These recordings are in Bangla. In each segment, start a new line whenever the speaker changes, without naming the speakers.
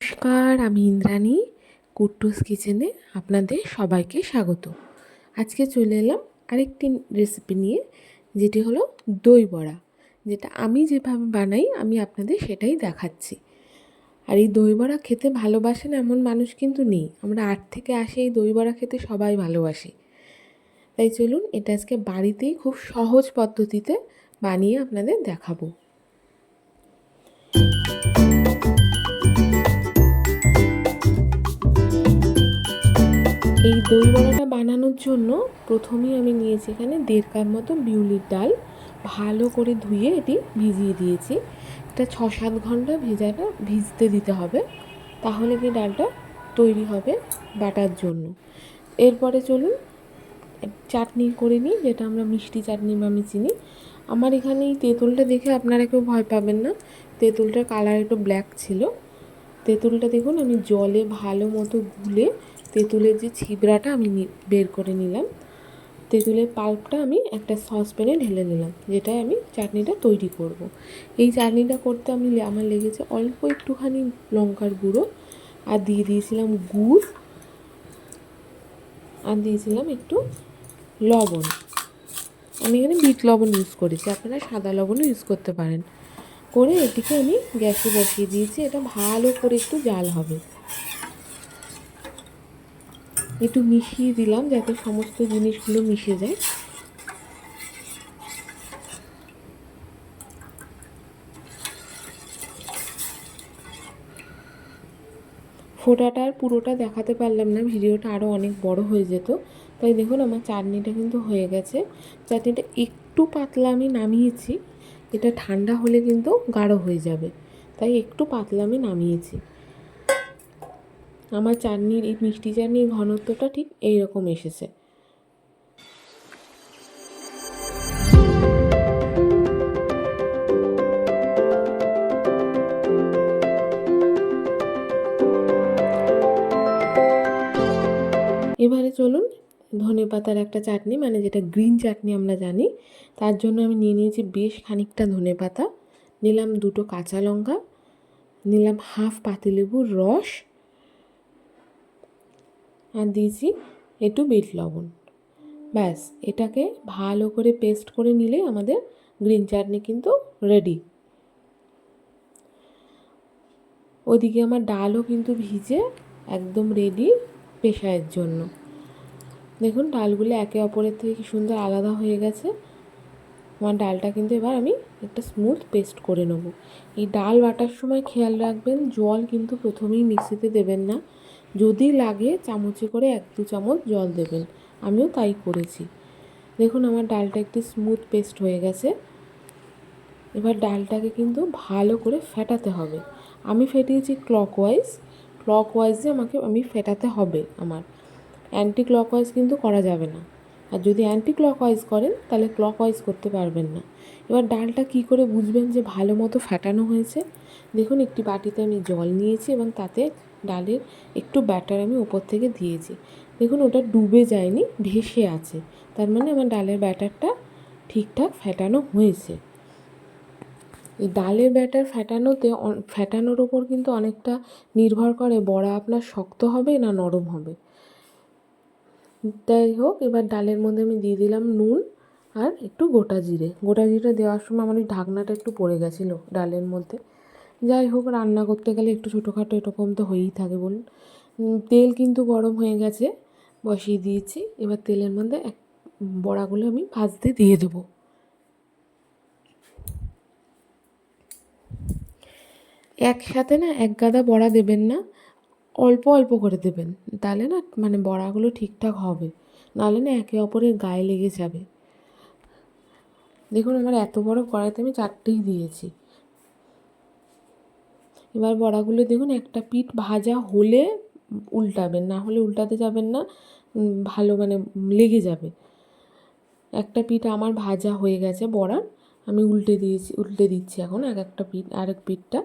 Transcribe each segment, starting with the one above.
নমস্কার, আমি ইন্দ্রাণী, কুট্টুস কিচেনে আপনাদের সবাইকে স্বাগত। আজকে চলে এলাম আরেকটি রেসিপি নিয়ে, যেটি হলো দই বড়া, যেটা আমি যেভাবে বানাই, আমি আপনাদের সেটাই দেখাচ্ছি। আর এই দই বড়া খেতে ভালোবাসেন এমন মানুষ কিন্তু নেই। আমরা আট থেকে আসে এই দই বড়া খেতে সবাই ভালোবাসি। তাই চলুন, এটা আজকে বাড়িতেই খুব সহজ পদ্ধতিতে বানিয়ে আপনাদের দেখাবো। এই দই বড়াটা বানানোর জন্য প্রথমেই আমি নিয়েছি এখানে দেড় কাপ মতো বিউলির ডাল। ভালো করে ধুয়ে এটি ভিজিয়ে দিয়েছি। এটা ছ সাত ঘণ্টা ভেজাটা ভিজতে দিতে হবে। তাহলে কি ডালটা তৈরি হবে বাটার জন্য। এরপরে চলুন চাটনি করে নিই, যেটা আমরা মিষ্টি চাটনি বা আমি চিনি। আমার এখানে এই তেঁতুলটা দেখে আপনারা কেউ ভয় পাবেন না। তেঁতুলটার কালার একটু ব্ল্যাক ছিল। তেঁতুলটা দেখুন, আমি জলে ভালো মতো গুলে তেঁতুলের যে ছিবড়াটা আমি বের করে নিলাম। তেঁতুলের পাল্পটা আমি একটা সসপ্যানে ঢেলে নিলাম, যেটায় আমি চাটনিটা তৈরি করব। এই চাটনিটা করতে আমি আমার লেগেছে অল্প একটুখানি লঙ্কার গুঁড়ো, আর দিয়ে দিয়েছিলাম গুড়, আর দিয়েছিলাম একটু লবণ। আমি এখানে বিট লবণ ইউজ করেছি, আপনারা সাদা লবণও ইউজ করতে পারেন। করে এটিকে আমি গ্যাসে বসিয়ে দিয়েছি, এটা ভালো করে একটু জাল হবে। একটু মিশিয়ে দিলাম যাতে সমস্ত জিনিসগুলো মিশে যায়। ফোটাটার পুরোটা দেখাতে পারলাম না, ভিডিওটা আরও অনেক বড় হয়ে যেত। তাই দেখুন আমার চাটনিটা কিন্তু হয়ে গেছে। চাটনিটা একটু পাতলা আমি নামিয়েছি, এটা ঠান্ডা হলে কিন্তু গাঢ় হয়ে যাবে। তাই একটু পাতলা আমি নামিয়েছি। আমার চাটনির, এই মিষ্টি চাটনির ঘনত্বটা ঠিক এই রকম এসেছে। এবারে চলুন, ধনে পাতার একটা চাটনি মানে যেটা গ্রিন চাটনি আমরা জানি, তার জন্য আমি নিয়ে নিয়েছি বেশ খানিকটা ধনে পাতা। নিলাম দুটো কাঁচা লঙ্কা, নিলাম হাফ পাতিলেবুর রস আর দিয়েছি একটু বিট লবণ। ব্যাস, এটাকে ভালো করে পেস্ট করে নিলে আমাদের গ্রিন চাটনি কিন্তু রেডি। ওদিকে আমার ডালও কিন্তু ভিজে একদম রেডি পেশায়ের জন্য। দেখুন, ডালগুলো একে অপরের থেকে কি সুন্দর আলাদা হয়ে গেছে। আমার ডালটা কিন্তু এবার আমি একটা স্মুথ পেস্ট করে নেব। এই ডাল বাটার সময় খেয়াল রাখবেন, জল কিন্তু প্রথমেই মিক্সিতে দেবেন না। যদি লাগে চামচে করে এক দু চামচ জল দেবেন। আমিও তাই করেছি। দেখুন, আমার ডালটা একটু স্মুথ পেস্ট হয়ে গেছে। এবার ডালটাকে কিন্তু ভালো করে ফেটাতে হবে। আমি ফেটিয়েছি ক্লকওয়াইজ ক্লকওয়াইজে আমাকে, আমি ফেটাতে হবে আমার। অ্যান্টি ক্লকওয়াইজ কিন্তু করা যাবে না। আর যদি অ্যান্টি ক্লকওয়াইজ করেন, তাহলে ক্লকওয়াইজ করতে পারবেন না। এবার ডালটা কি করে বুঝবেন যে ভালো মতো ফেটানো হয়েছে? দেখুন, একটি বাটিতে আমি জল নিয়েছি এবং তাতে ডালের একটু ব্যাটার আমি ওপর থেকে দিয়েছি। দেখুন, ওটা ডুবে যায়নি, ভেসে আছে। তার মানে আমার ডালের ব্যাটারটা ঠিকঠাক ফেটানো হয়েছে। এই ডালের ব্যাটার ফ্যাটানোতে ফ্যাটানোর ওপর কিন্তু অনেকটা নির্ভর করে, বড়া আপনার শক্ত হবে না নরম হবে। যাই হোক, এবার ডালের মধ্যে আমি দিয়ে দিলাম নুন আর একটু গোটা জিরে। গোটা জিরে দেওয়ার সময় আমার ওই ঢাকনাটা একটু পড়ে গেছিল ডালের মধ্যে। যাই হোক, রান্না করতে গেলে একটু ছোটোখাটো এরকম তো হয়েই থাকে বলুন। তেল কিন্তু গরম হয়ে গেছে, বসিয়ে দিয়েছি। এবার তেলের মধ্যে এক বড়াগুলো আমি ভাজতে দিয়ে দেবো। একসাথে না এক গাদা বড়া দেবেন না। অল্প অল্প করে দেবেন। তাহলে না মানে বড়াগুলো ঠিকঠাক হবে। নাহলে না একে অপরের গায়ে লেগে যাবে। দেখুন আমার এত বড় কড়াইতে আমি চারটেই দিয়েছি। এবার বড়াগুলো দেখুন একটা পিঠ ভাজা হলে উল্টাবেন, না হলে উল্টাতে যাবেন না ভালো মানে লেগে যাবে। একটা পিঠ আমার ভাজা হয়ে গেছে বড়ার, আমি উল্টে দিয়েছি, উল্টে দিচ্ছি এখন এক একটা পিঠ, আরেক পিঠটা।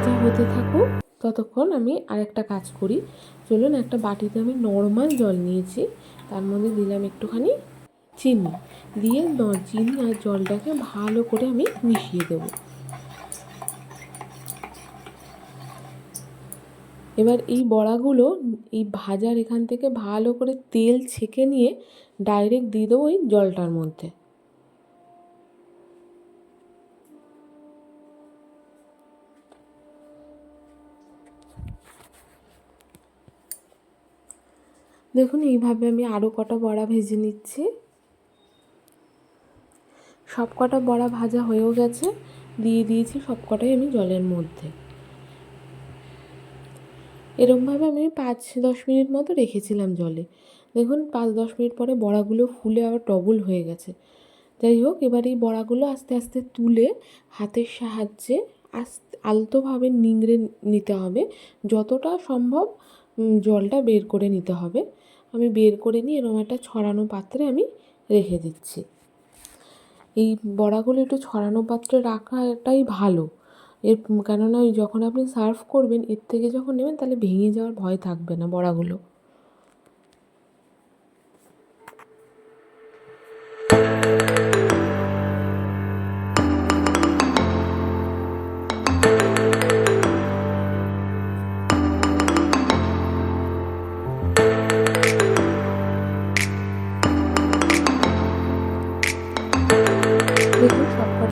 ভাজা হতে থাকুক, ততক্ষণ আমি আরেকটা কাজ করি। চলুন একটা বাটিতে আমি নর্মাল জল নিয়েছি, তার মধ্যে দিলাম একটুখানি চিনি। দিয়ে চিনি আর জলটাকে ভালো করে আমি মিশিয়ে দেবো। এবার এই বড়াগুলো এই ভাজার এখান থেকে ভালো করে তেল ছেঁকে নিয়ে ডাইরেক্ট দিয়ে দেবো ওই জলটার মধ্যে। দেখুন, এইভাবে আমি আরও কটা বড়া ভেজে নিচ্ছি। সব কটা বড়া ভাজা হয়েও গেছে। দিয়ে দিয়েছি সব কটাই আমি জলের মধ্যে। এরমভাবে আমি পাঁচ, দশ মিনিট মতো রেখেছিলাম জলে। দেখুন, পাঁচ, দশ মিনিট পরে বড়াগুলো ফুলে আবার ডবল হয়ে গেছে। যাই হোক, এবার এই বড়াগুলো আস্তে আস্তে তুলে হাতের সাহায্যে আস্তে, আলতোভাবে নিংড়ে নিতে হবে। যতটা সম্ভব জলটা বের করে নিতে হবে। আমি বের করে নিয়ে এরকম একটা ছড়ানো পাত্রে আমি রেখে দিচ্ছি। এই বড়াগুলো একটু ছড়ানো পাত্রে রাখাটাই ভালো। এর কেননা ওই যখন আপনি সার্ভ করবেন, এর থেকে যখন নেবেন, তাহলে ভেঙে যাওয়ার ভয় থাকবে না বড়াগুলো।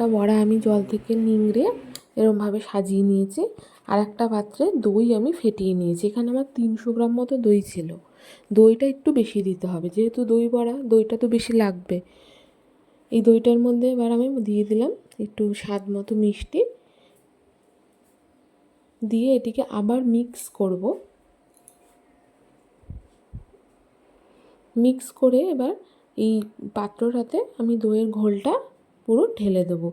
বড়া আমি জল থেকে নিংড়ে এরমভাবে সাজিয়ে নিয়েছি। আর একটা পাত্রে দই আমি ফেটিয়ে নিয়েছি। এখানে আমার তিনশো গ্রাম মতো দই ছিল। দইটা একটু বেশি দিতে হবে। যেহেতু দই বড়া, দইটা তো বেশি লাগবে। এই দইটার মধ্যে এবার আমি দিয়ে দিলাম একটু স্বাদ মতো মিষ্টি। দিয়ে এটিকে আবার মিক্স করব। মিক্স করে এবার এই পাত্রটাতে আমি দইয়ের ঘোলটা পুরো ঢেলে দেবো।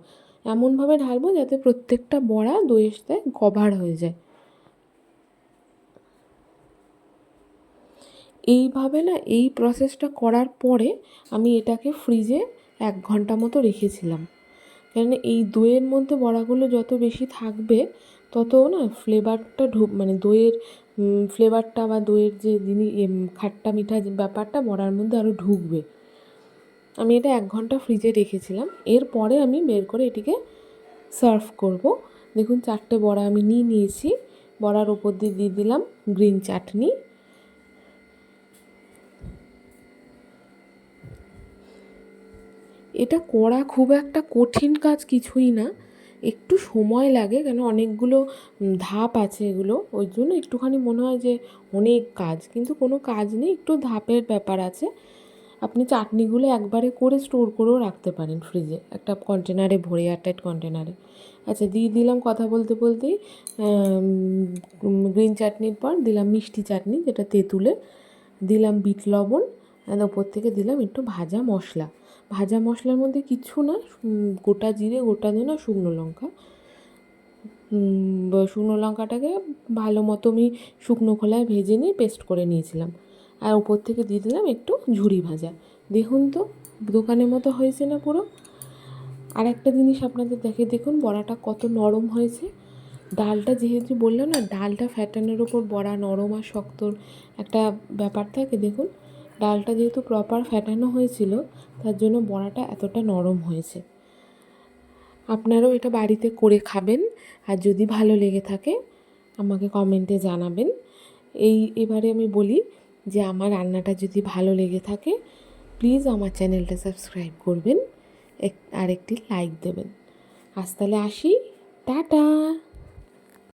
এমনভাবে ঢালবো যাতে প্রত্যেকটা বড়া দইয়ের সাথে কভার হয়ে যায়। এইভাবে না এই প্রসেসটা করার পরে আমি এটাকে ফ্রিজে এক ঘণ্টা মতো রেখেছিলাম। কেননা এই দইয়ের মধ্যে বড়াগুলো যত বেশি থাকবে তত না ফ্লেভারটা ঢুক মানে দইয়ের ফ্লেভারটা বা দইয়ের যে জিনিস খাট্টা মিঠা ব্যাপারটা বড়ার মধ্যে আরও ঢুকবে। আমি এটা এক ঘণ্টা ফ্রিজে রেখেছিলাম। এরপরে আমি বের করে এটিকে সার্ভ করব। দেখুন, চারটে বড়া আমি নিয়ে নিয়েছি। বড়ার ওপর দিয়ে দিয়ে দিলাম গ্রিন চাটনি এটা করা খুব একটা কঠিন কাজ কিছুই না। একটু সময় লাগে, কেন অনেকগুলো ধাপ আছে এগুলো। ওই জন্য একটুখানি মনে হয় যে অনেক কাজ। কিন্তু কোনো কাজ নেই, একটু ধাপের ব্যাপার আছে। আপনি চাটনিগুলো একবারে করে স্টোর করেও রাখতে পারেন ফ্রিজে একটা কন্টেনারে ভরে এয়ারটাইট কন্টেনারে আচ্ছা দিয়ে দিলাম কথা বলতে বলতেই গ্রিন চাটনির পর দিলাম মিষ্টি চাটনি, যেটা তেঁতুলে। দিলাম বিট লবণ ওপর থেকে দিলাম একটু ভাজা মশলা। ভাজা মশলার মধ্যে কিছু না গোটা জিরে, গোটা ধনে শুকনো লঙ্কা। শুকনো লঙ্কাটাকে ভালো মতো আমি শুকনো খোলায় ভেজে নিয়ে পেস্ট করে নিয়েছিলাম। আর ওপর থেকে দিয়ে দিলাম একটু ঝুড়ি ভাজা। দেখুন তো, দোকানের মতো হয়েছে না পুরো। আর একটা জিনিস আপনাদের দেখে দেখুন, বড়াটা কত নরম হয়েছে। ডালটা যেহেতু বললাম না, ডালটা ফ্যাটানোর ওপর বড়া নরম আর শক্তর একটা ব্যাপার থাকে, দেখুন। ডালটা যেহেতু প্রপার ফ্যাটানো হয়েছিল, তার জন্য বড়াটা এতটা নরম হয়েছে। আপনারাও এটা বাড়িতে করে খাবেন, আর যদি ভালো লেগে থাকে, আমাকে কমেন্টে জানাবেন। এই এবারে আমি বলি যে আমার রান্নাটা যদি ভালো লেগে থাকে প্লিজ আমার চ্যানেলটা সাবস্ক্রাইব করবেন আর একটি লাইক দেবেন। আজ তাহলে আসি। টাটা!